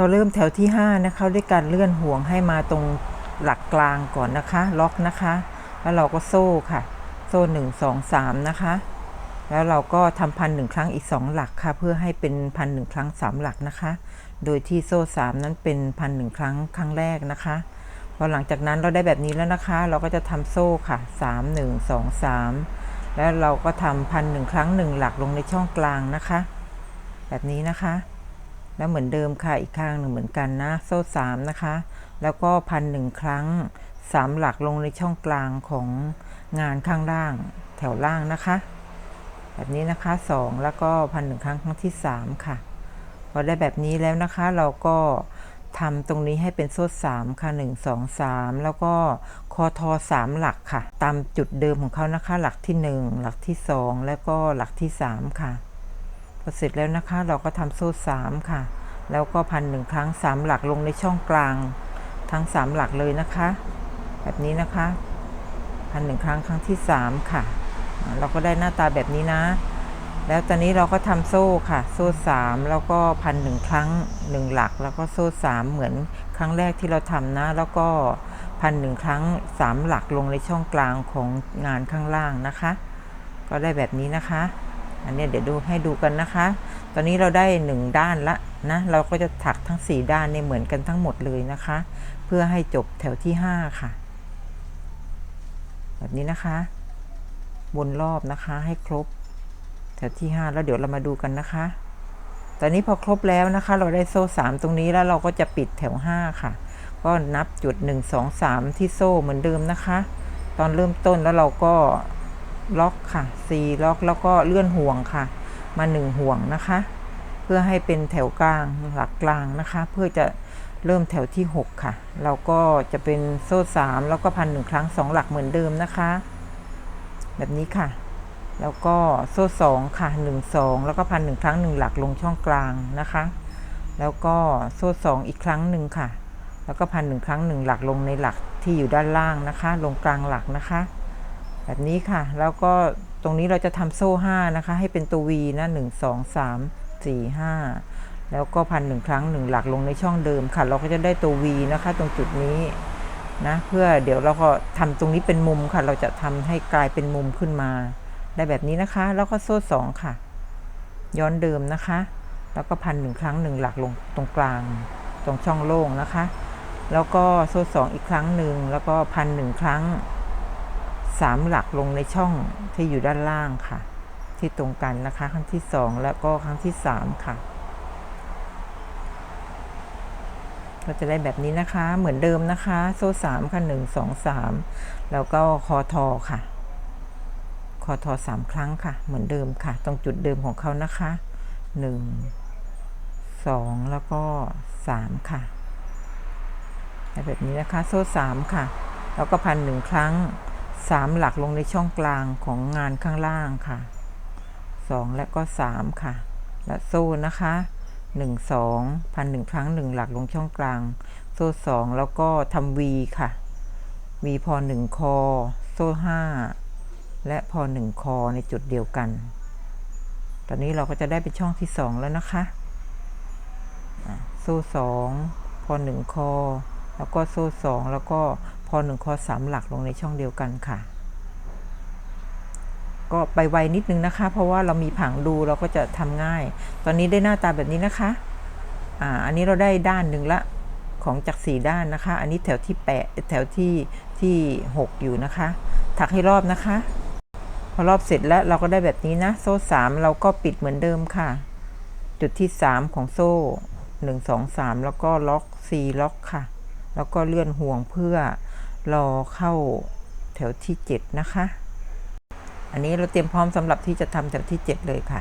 เราเริ่มแถวที่ 5 นะคะ ด้วยการเลื่อนห่วงให้มาตรงหลักกลางก่อนนะคะ ล็อกนะคะ แล้วเราก็โซ่ค่ะ โซ่1 2 3 นะคะ แล้วเราก็ทำพันหนึ่งครั้งอีก 2 หลักค่ะ เพื่อให้เป็นพันหนึ่งครั้ง 3 หลักนะคะ โดยที่โซ่ 3 นั้นเป็นพันหนึ่งครั้งครั้งแรกนะคะพอหลังจากนั้นเราได้แบบนี้แล้วนะคะ เราก็จะทำโซ่ค่ะ 3 1 2 3 แล้วเราก็ทำพันหนึ่งครั้ง1หลักลงในช่องกลางนะคะ แบบนี้นะคะ แล้วเหมือนเดิมค่ะอีกข้างหนึ่งเหมือนกันนะ โซ่สามนะคะ แล้วก็พันหนึ่งครั้งสามหลักลงในช่องกลางของงานข้างล่างแถวล่างนะคะ แบบนี้นะคะสองแล้วก็พันหนึ่งครั้งครั้งที่สามค่ะ พอได้แบบนี้แล้วนะคะเราก็ทำตรงนี้ให้เป็นโซ่สามค่ะหนึ่งสองสามแล้วก็คอทอสามหลักค่ะ ตามจุดเดิมของเขานะคะ หลักที่หนึ่งหลักที่สองแล้วก็หลักที่สามค่ะ พอเสร็จแล้วนะคะเราก็ทำโซ่สามค่ะ แล้วก็พันหนึ่งครั้งสามหลักลงในช่องกลาง ทั้งสามหลักเลยนะคะ แบบนี้นะคะพันหนึ่งครั้งครั้งที่สามค่ะ เราก็ได้หน้าตาแบบนี้นะ แล้วตอนนี้เราก็ทำโซ่ค่ะ โซ่สามแล้วก็พันหนึ่งครั้งหนึ่งหลัก แล้วก็โซ่สามเหมือนครั้งแรกที่เราทำนะ แล้วก็พันหนึ่งครั้งสามหลักลงในช่องกลางของงานข้างล่างนะคะ ก็ได้แบบนี้นะคะ อันนี้เดี๋ยวดูให้ดูกันนะคะ ตอนนี้เราได้หนึ่งด้านละนะ เราก็จะถักทั้ง 4 ด้านเนี่ยเหมือนกันทั้งหมดเลยนะคะ เพื่อให้จบแถวที่ 5 ค่ะ แบบนี้นะคะวนรอบนะคะให้ครบ แถวที่ 5 แล้วเดี๋ยวเรามาดูกันนะคะ ตอนนี้พอครบแล้วนะคะ เราได้โซ่ 3 ตรงนี้แล้วเราก็จะปิดแถว 5 ค่ะ ก็นับจุด 1 2 3 ที่โซ่เหมือนเดิมนะคะ ตอนเริ่มต้นแล้วเราก็ ล็อกค่ะ4ล็อกแล้วก็เลื่อนห่วงค่ะ มา 1 ห่วงนะคะ เพื่อให้เป็นแถวกลางหลักกลางนะคะ เพื่อจะเริ่มแถวที่ 6 ค่ะ เราก็จะเป็นโซ่ 3 แล้วก็พันหนึ่งครั้ง 2 หลักเหมือนเดิมนะคะ แบบนี้ค่ะ แล้วก็โซ่สองค่ะหนึ่งสองแล้วก็พันหนึ่งครั้งหนึ่งหลักลงช่องกลางนะคะ แล้วก็โซ่สองอีกครั้งหนึ่งค่ะ แล้วก็พันหนึ่งครั้งหนึ่งหลักลงในหลักที่อยู่ด้านล่างนะคะ ลงกลางหลักนะคะ แบบนี้ค่ะ แล้วก็ตรงนี้เราจะทำโซ่ห้านะคะ ให้เป็นตัว V นะหนึ่งสองสามสี่ห้าแล้วก็พันหนึ่งครั้งหนึ่งหลักลงในช่องเดิมค่ะ เราก็จะได้ตัว V นะคะ ตรงจุดนี้นะเพื่อเดี๋ยวเราก็ทำตรงนี้เป็นมุมค่ะ เราจะทำให้กลายเป็นมุมขึ้นมา ได้แบบนี้นะคะ แล้วก็โซ่สองค่ะ ย้อนเดิมนะคะ แล้วก็พันหนึ่งครั้งหนึ่งหลักลงตรงกลาง ตรงช่องโล่งนะคะ แล้วก็โซ่สองอีกครั้งหนึ่งแล้วก็พันหนึ่งครั้ง สามหลักลงในช่องที่อยู่ด้านล่างค่ะ ที่ตรงกันนะคะ ครั้งที่สองแล้วก็ครั้งที่สามค่ะก็จะได้แบบนี้นะคะเหมือนเดิมนะคะ โซ่สามค่ะหนึ่งสองสามแล้วก็คอทอค่ะ คอทอสามครั้งค่ะ เหมือนเดิมค่ะ ตรงจุดเดิมของเขานะคะหนึ่งสองแล้วก็สามค่ะแบบนี้นะคะ โซ่สามค่ะ แล้วก็พันหนึ่งครั้ง สามหลักลงในช่องกลางของงานข้างล่างค่ะสองและก็สามค่ะ และโซ่นะคะหนึ่งสองพันหนึ่งครั้งหนึ่งหลักลงช่องกลาง โซ่สองแล้วก็ทำวีค่ะวีพอหนึ่งคอ โซ่ห้าและพอหนึ่งคอในจุดเดียวกัน ตอนนี้เราก็จะได้เป็นช่องที่สองแล้วนะคะอะโซ่สองพอหนึ่งคอ แล้วก็โซ่สองแล้วก็พอหนึ่งคอสามหลักลงในช่องเดียวกันค่ะ ก็ไปไวนิดนึงนะคะ เพราะว่าเรามีผังดูเราก็จะทำง่าย ตอนนี้ได้หน้าตาแบบนี้นะคะอ่าอันนี้เราได้ด้านหนึ่งละของจากสี่ด้านนะคะ อันนี้แถวที่แปดแถวที่ที่หกอยู่นะคะ ถักให้รอบนะคะ พอรอบเสร็จแล้วเราก็ได้แบบนี้นะ โซ่สามเราก็ปิดเหมือนเดิมค่ะ จุดที่สามของโซ่หนึ่งสองสามแล้วก็ล็อกสี่ล็อกค่ะ แล้วก็เลื่อนห่วงเพื่อรอเข้าแถวที่เจ็ดนะคะ อันนี้เราเตรียมพร้อมสำหรับที่จะทำแถวที่เจ็ดเลยค่ะ